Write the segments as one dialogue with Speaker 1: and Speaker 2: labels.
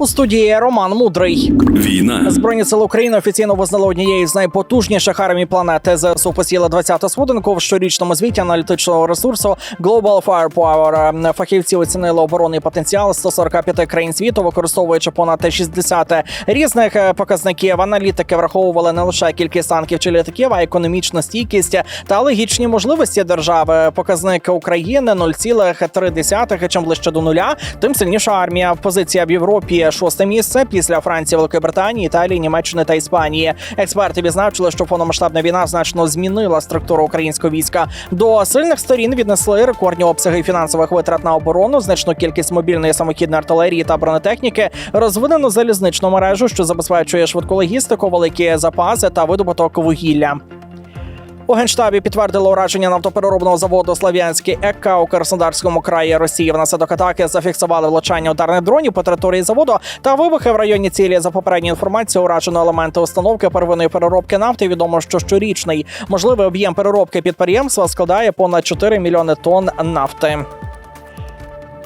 Speaker 1: У студії Роман Мудрий.
Speaker 2: Війна
Speaker 1: Збройні сили України офіційно визнали однією з найпотужніших армій планети. ЗСУ посіли 20-ту сходинку в щорічному звіті аналітичного ресурсу Global Firepower. Фахівці оцінили оборонний потенціал 145 країн світу, використовуючи понад 60 різних е, показників. Аналітики враховували не лише кількість танків чи літаків, а й економічну стійкість та логічні можливості держави. Показник України 0,3. Чим ближче до нуля, тим сильніша армія. Позиція в Європі шосте місце після Франції, Великої Британії, Італії, Німеччини та Іспанії. Експерти відзначили, що повномасштабна війна значно змінила структуру українського війська. До сильних сторін віднесли рекордні обсяги фінансових витрат на оборону, значну кількість мобільної самохідної артилерії та бронетехніки, розвинену залізничну мережу, що забезпечує швидку логістику, великі запаси та видобуток вугілля. У генштабі підтвердили ураження нафтопереробного заводу Слав'янський ЕКА у Краснодарському краї Росії. Внаслідок атаки зафіксували влучання ударних дронів по території заводу та вибухи в районі цілі. За попередньою інформацією, уражено елементи установки первинної переробки нафти. Відомо, що щорічний можливий об'єм переробки підприємства складає понад 4 мільйони тонн нафти.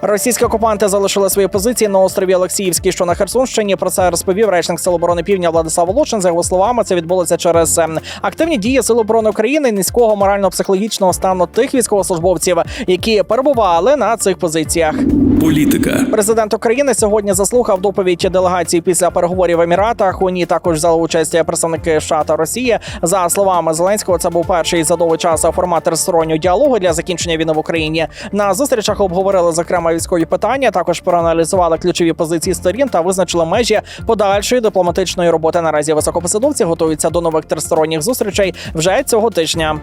Speaker 1: Російські окупанти залишили свої позиції на острові Олексіївський, що на Херсонщині. Про це розповів речник Сил оборони Півдня Владислав Волочин. За його словами, це відбулося через ем, активні дії Сил оборони України низького морально-психологічного стану тих військовослужбовців, які перебували на цих позиціях.
Speaker 2: політика,
Speaker 1: Президент України сьогодні заслухав доповідь делегації після переговорів в Еміратах. У ній також взяли участь представники США та Росії. За словами Зеленського, це був перший за довгий час формат тристороннього діалогу для закінчення війни в Україні. На зустрічах обговорили зокрема військові питання. Також проаналізували ключові позиції сторін та визначили межі подальшої дипломатичної роботи. Наразі високопосадовці готуються до нових тристоронніх зустрічей вже цього тижня.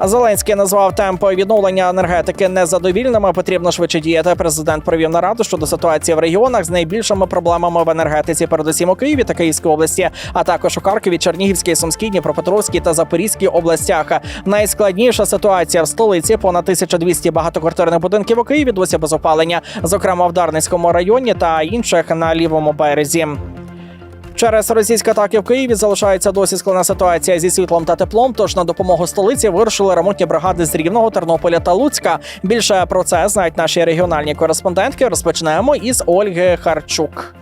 Speaker 1: Зеленський назвав темпи відновлення енергетики незадовільними. Потрібно швидше діяти. Президент провів нараду щодо ситуації в регіонах з найбільшими проблемами в енергетиці, передусім у Києві та Київській області, а також у Харкові, Чернігівській, Сумській, Дніпропетровській та Запорізькій областях. Найскладніша ситуація в столиці понад 1200 багатоквартирних будинків у Києві досі без опалення, зокрема в Дарницькому районі та інших на лівому березі. Через російські атаки в Києві залишається досі складна ситуація зі світлом та теплом. Тож на допомогу столиці вирушили ремонтні бригади з Рівного, Тернополя та Луцька. Більше про це знають наші регіональні кореспондентки. Розпочнемо із Ольги Харчук.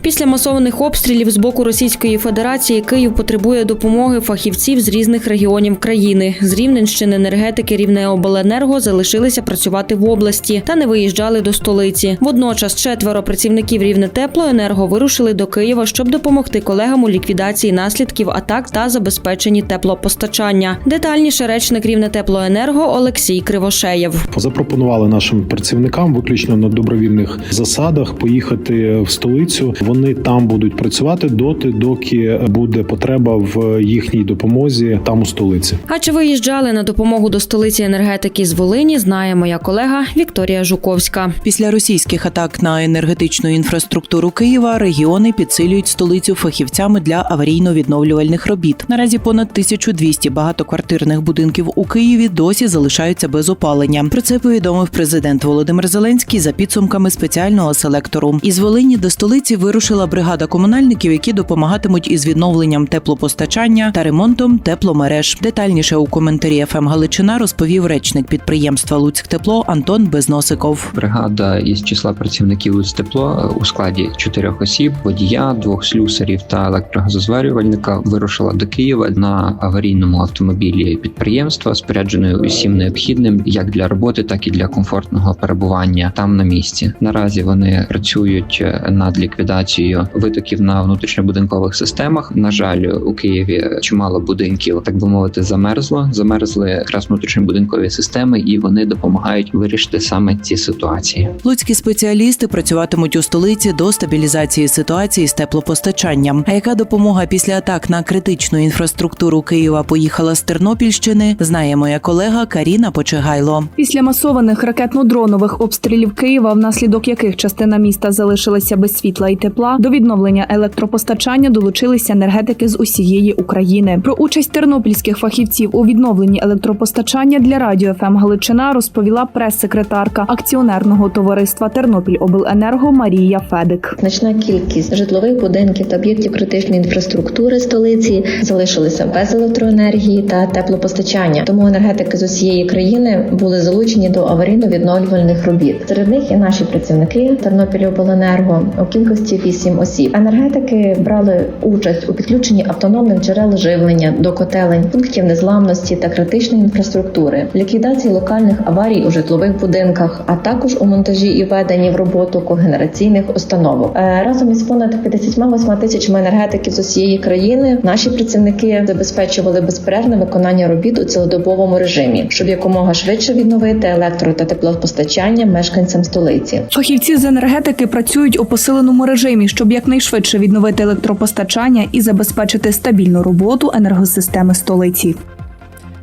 Speaker 3: Після масованих обстрілів з боку Російської Федерації Київ потребує допомоги фахівців з різних регіонів країни. З Рівненщини енергетики Рівнеобленерго залишилися працювати в області та не виїжджали до столиці. Водночас четверо працівників Рівнетеплоенерго вирушили до Києва, щоб допомогти колегам у ліквідації наслідків атак та забезпеченні теплопостачання. Детальніше речник Рівнетеплоенерго Олексій Кривошеєв.
Speaker 4: запропонували нашим працівникам виключно на добровільних засадах поїхати в столицю. Вони там будуть працювати доти, доки буде потреба в їхній допомозі там у столиці.
Speaker 3: А чи виїжджали на допомогу до столиці енергетики з Волині? Знає моя колега Вікторія Жуковська.
Speaker 5: Після російських атак на енергетичну інфраструктуру Києва регіони підсилюють столицю фахівцями для аварійно-відновлювальних робіт. Наразі понад 1200 багатоквартирних будинків у Києві досі залишаються без опалення. Про це повідомив президент Володимир Зеленський за підсумками спеціального селектору. Із Волині до столиці вирушила бригада комунальників, які допомагатимуть із відновленням теплопостачання та ремонтом тепломереж. Детальніше у коментарі ФМ Галичина розповів речник підприємства Луцьктепло Антон Безносиков.
Speaker 6: Бригада із числа працівників Луцтепло у складі чотирьох осіб, водія, двох слюсарів та електрогазозварювальника вирушила до Києва на аварійному автомобілі підприємства, спорядженою усім необхідним як для роботи, так і для комфортного перебування там на місці. Наразі вони працюють е, над ліквідацією витоків на внутрішньобудинкових системах. На жаль, у Києві чимало будинків, так би мовити, замерзло. Замерзли якраз внутрішньобудинкові системи, і вони допомагають вирішити саме ці ситуації.
Speaker 5: Луцькі спеціалісти працюватимуть у столиці до стабілізації ситуації з теплопостачанням. А яка допомога після атак на критичну інфраструктуру Києва поїхала з Тернопільщини? Знає моя колега Каріна Почегайло.
Speaker 7: Після масованих ракетно-дронових обстрілів Києва, внаслідок яких частина міста залишилася без світла і тепла. Тепла до відновлення електропостачання долучилися енергетики з усієї України. Про участь тернопільських фахівців у відновленні електропостачання для радіо ФМ Галичина розповіла прес-секретарка акціонерного товариства Тернопільобленерго Марія Федик.
Speaker 8: Значна кількість житлових будинків та об'єктів критичної інфраструктури столиці залишилися без електроенергії та теплопостачання. Тому енергетики з усієї країни були залучені до аварійно-відновлювальних робіт. Серед них і наші працівники Тернопільобленерго у кількості 8 осіб. Енергетики брали участь у підключенні автономних джерел живлення до котелень, пунктів незламності та критичної інфраструктури, ліквідації локальних аварій у житлових будинках, а також у монтажі і введенні в роботу когенераційних установок. Е, Разом із понад 58 тисячами енергетиків з усієї країни наші працівники забезпечували безперервне виконання робіт у цілодобовому режимі, щоб якомога швидше відновити електро та теплопостачання мешканцям столиці.
Speaker 7: Фахівці з енергетики працюють у посиленому режимі, щоб якнайшвидше відновити електропостачання і забезпечити стабільну роботу енергосистеми столиці.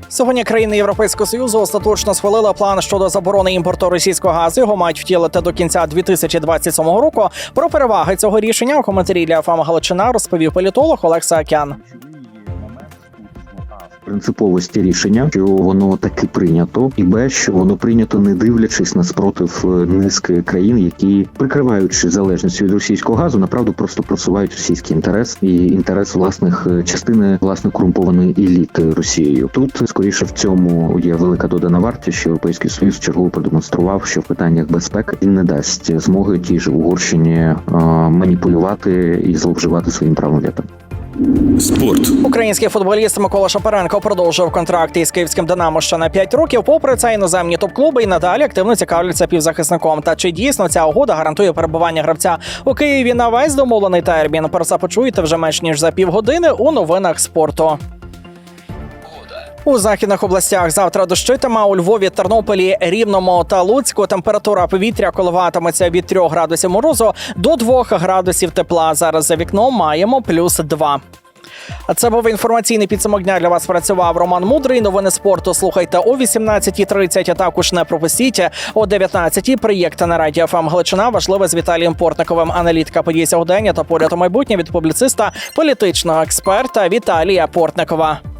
Speaker 1: Сьогодні країни Європейського союзу остаточно схвалили план щодо заборони імпорту російського газу. Його мають втілити до кінця 2027 року. Про переваги цього рішення у коментарі для ФАМ Галичина розповів політолог Олег Саакян.
Speaker 9: Принциповості рішення, що воно таки прийнято, і б, що воно прийнято не дивлячись на спротив е, низки країн, які прикриваючи залежність від російського газу, направду просто просувають російський інтерес і інтерес власних е, частини власне корумпованої еліти Росією. Тут скоріше в цьому є велика додана вартість, що європейський союз чергово продемонстрував, що в питаннях безпеки він не дасть змоги тій же Угорщині е, маніпулювати і зловживати своїм правом вето.
Speaker 2: Спорт.
Speaker 1: Український футболіст Микола Шапаренко продовжив контракт із київським Динамо ще на 5 років. Попри це, іноземні топ-клуби і надалі активно цікавляться півзахисником. Та чи дійсно ця угода гарантує перебування гравця у Києві на весь домовлений термін? Про це почуєте вже менш ніж за півгодини у новинах спорту. У західних областях завтра дощитиме у Львові, Тернополі, Рівному та Луцьку. Температура повітря коливатиметься від 3 градусів морозу до 2 градусів тепла. Зараз за вікном маємо плюс 2. А це був інформаційний підсумок дня. Для вас працював Роман Мудрий. Новини спорту слухайте о 18.30, а також не пропустіть о 19.00. Проєкт на радіо ФМ Галичина важливе з Віталієм Портниковим. Аналітика подій сьогодення та погляд у майбутнє від публіциста, політичного експерта Віталія Портникова.